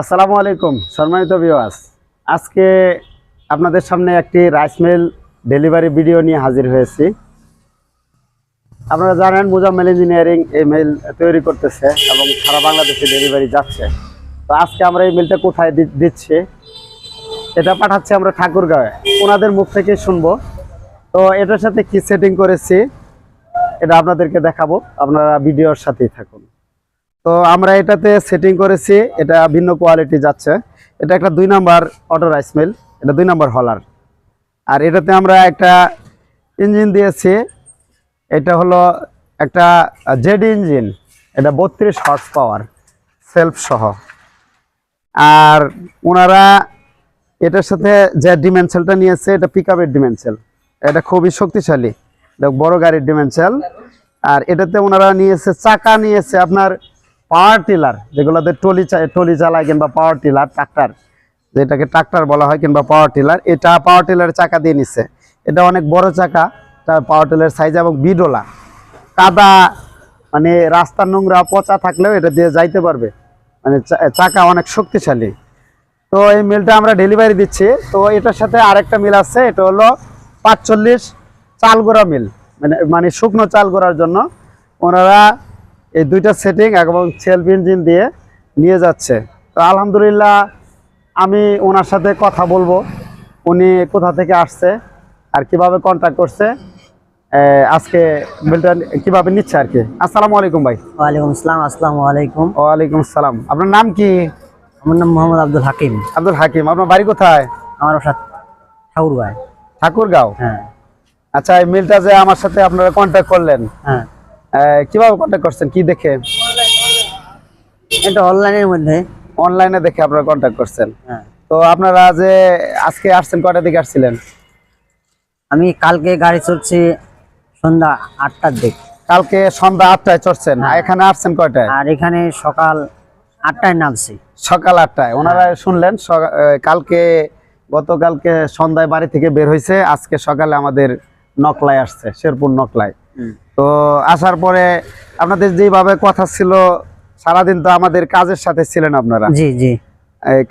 আসসালামু আলাইকুম, সম্মানিত বিওয়াস আজকে আপনাদের সামনে একটি রাইস মিল ডেলিভারি ভিডিও নিয়ে হাজির হয়েছি। আপনারা জানেন মুজাম্মেল ইঞ্জিনিয়ারিং এই মিল তৈরি করতেছে এবং সারা বাংলাদেশে ডেলিভারি যাচ্ছে। তো আজকে আমরা এই মিলটা কোথায় দিচ্ছি, এটা পাঠাচ্ছি আমরা ঠাকুরগাঁয়ে ওনাদের মুখ থেকে শুনব। তো এটার সাথে কি সেটিং করেছি, এটা আপনাদেরকে দেখাবো। আপনারা ভিডিওর সাথেই থাকুন। তো আমরা এটাতে সেটিং করেছি, এটা ভিন্ন কোয়ালিটি যাচ্ছে। এটা একটা দুই নাম্বার অটো রাইস মিল এটা দুই নাম্বার হলার আর এটাতে আমরা একটা ইঞ্জিন দিয়েছি, এটা হলো একটা জেডি ইঞ্জিন এটা বত্রিশ হর্স পাওয়ার সেলফ সহ আর ওনারা এটার সাথে যে ডিমেনসেলটা নিয়েছে, এটা পিক আপের ডিমেনসেল এটা খুবই শক্তিশালী। বড় গাড়ির ডিমেনসেল আর এটাতে ওনারা নিয়েছে, চাকা নিয়েছে আপনার পাওয়ার টিলার, যেগুলোতে টলি টলি চালায় কিংবা পাওয়ার টিলার, ট্রাক্টর, যেটাকে ট্রাক্টর বলা হয় কিংবা পাওয়ার টিলার, এটা পাওয়ার টিলারের চাকা দিয়ে নিচ্ছে। এটা অনেক বড় চাকা, তার পাওয়ার টিলার সাইজ এবং বিডোলা। কাদা মানে রাস্তা নোংরা, পচা থাকলেও এটা দিয়ে যাইতে পারবে। মানে চাকা অনেক শক্তিশালী। তো এই মিলটা আমরা ডেলিভারি দিচ্ছি। তো এটার সাথে আরেকটা মিল আছে, এটা হলো পাঁচচল্লিশ চাল গোড়া মিল। মানে মানে শুকনো চাল গোড়ার জন্য। ওনারা এই দুইটা সেটিং এবং সেলফ ইঞ্জিন দিয়ে নিয়ে যাচ্ছে। তো আলহামদুলিল্লাহ আমি ওনার সাথে কথা বলব। উনি কোথা থেকে আসছে আর কীভাবে কন্ট্যাক্ট করছে আজকে মিলটা কীভাবে নিচ্ছে আর কি। আসসালামু আলাইকুম ভাই। ওয়ালাইকুম আসসালাম আসসালামু আলাইকুম। ওয়ালাইকুম আসসালাম। আপনার নাম কি? আমার নাম মোহাম্মদ আব্দুল হাকিম। আব্দুল হাকিম আপনার বাড়ি কোথায়? আমার বাসা ঠাকুরগাঁও। ঠাকুরগাঁও? হ্যাঁ। আচ্ছা এই মিলটা যে আমার সাথে আপনারা কন্ট্যাক্ট করলেন হ্যাঁ। কীভাবে কন্ট্যাক্ট করছেন? কি দেখে? এটা অনলাইনের মধ্যে। অনলাইনে দেখে আপনারা কন্ট্যাক্ট করছেন। হ্যাঁ। তো আপনারা যে আজকে আসছেন কয়টা দিকে আসছিলেন? আমি কালকে গাড়ি চড়ছি সন্ধ্যা আটটার দিক। কালকে সন্ধ্যা আটটায় চড়ছেন। এখানে আসছেন কয়টায়? আর এখানে সকাল আটটায় নামছি। সকাল আটটায়। ওনারা শুনলেন কালকে গতকালকে সন্ধ্যায় বাড়ি থেকে বের হয়েছে আজকে সকালে আমাদের নকলায় আসছে শেরপুর নকলায়। তো আসার পরে আপনাদের যেভাবে কথা ছিল সারাদিন তো আমাদের কাজের সাথে ছিলেন আপনারা। জি জি।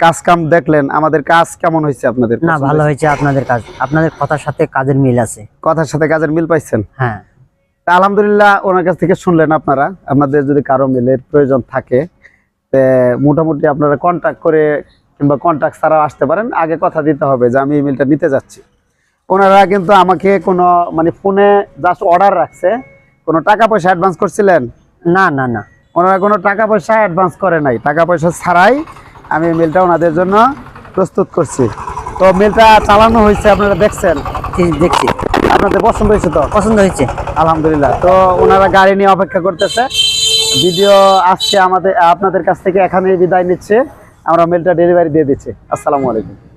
কাজ কাম দেখলেন আমাদের কাজ কেমন হয়েছে আপনাদের? না ভালো হয়েছে? আপনাদের কাজ। আপনাদের কথার সাথে কাজের মিল আছে। কথার সাথে কাজের মিল পাইছেন? হ্যাঁ। তা আলহামদুলিল্লাহ ওনার কাছ থেকে শুনলেন আপনারা। আপনাদের যদি কারও মিলের প্রয়োজন থাকে তে মোটামুটি আপনারা কন্ট্যাক্ট করে কিংবা কন্ট্যাক্ট ছাড়াও আসতে পারেন। আগে কথা দিতে হবে যে আমি এই মিলটা নিতে যাচ্ছি। ওনারা কিন্তু আমাকে কোনো মানে ফোনে জাস্ট অর্ডার রাখছে। কোনো টাকা পয়সা অ্যাডভান্স করছিলেন? না না না। ওনারা কোনো টাকা পয়সা অ্যাডভান্স করে নাই। টাকা পয়সা ছাড়াই আমি মিলটা ওনাদের জন্য প্রস্তুত করছি। তো মিলটা চালানো হয়েছে আপনারা দেখছেন? দেখছি। আপনাদের পছন্দ হয়েছে তো? পছন্দ হয়েছে। আলহামদুলিল্লাহ। তো ওনারা গাড়ি নিয়ে অপেক্ষা করতেছে। ভিডিও আজকে আমাদের আপনাদের কাছ থেকে এখানেই বিদায় নিচ্ছে। আমরা মেলটা ডেলিভারি দিয়ে দিচ্ছি। আসসালামু আলাইকুম।